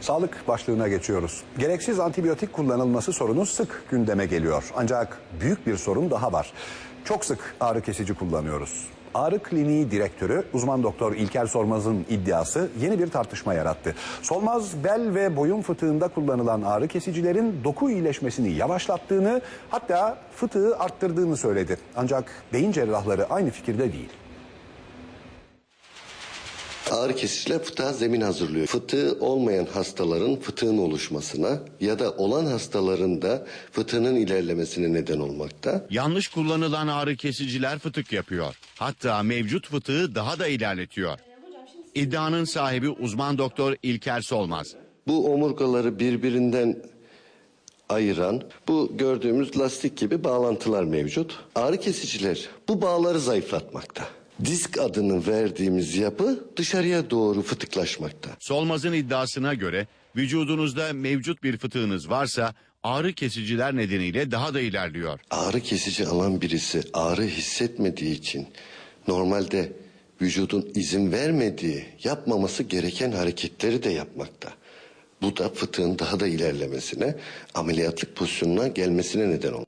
Sağlık başlığına geçiyoruz. Gereksiz antibiyotik kullanılması sorunu sık gündeme geliyor. Ancak büyük bir sorun daha var. Çok sık ağrı kesici kullanıyoruz. Ağrı Kliniği Direktörü uzman doktor İlker Sormaz'ın iddiası yeni bir tartışma yarattı. Solmaz bel ve boyun fıtığında kullanılan ağrı kesicilerin doku iyileşmesini yavaşlattığını hatta fıtığı arttırdığını söyledi. Ancak beyin cerrahları aynı fikirde değil. Ağrı kesiciler fıtığa zemin hazırlıyor. Fıtığı olmayan hastaların fıtığın oluşmasına ya da olan hastaların da fıtığının ilerlemesine neden olmakta. Yanlış kullanılan ağrı kesiciler fıtık yapıyor. Hatta mevcut fıtığı daha da ilerletiyor. İddianın sahibi uzman doktor İlker Solmaz. Bu omurgaları birbirinden ayıran bu gördüğümüz lastik gibi bağlantılar mevcut. Ağrı kesiciler bu bağları zayıflatmakta. Disk adını verdiğimiz yapı dışarıya doğru fıtıklaşmakta. Solmaz'ın iddiasına göre vücudunuzda mevcut bir fıtığınız varsa ağrı kesiciler nedeniyle daha da ilerliyor. Ağrı kesici alan birisi ağrı hissetmediği için normalde vücudun izin vermediği, yapmaması gereken hareketleri de yapmakta. Bu da fıtığın daha da ilerlemesine, ameliyatlık pozisyonuna gelmesine neden olur.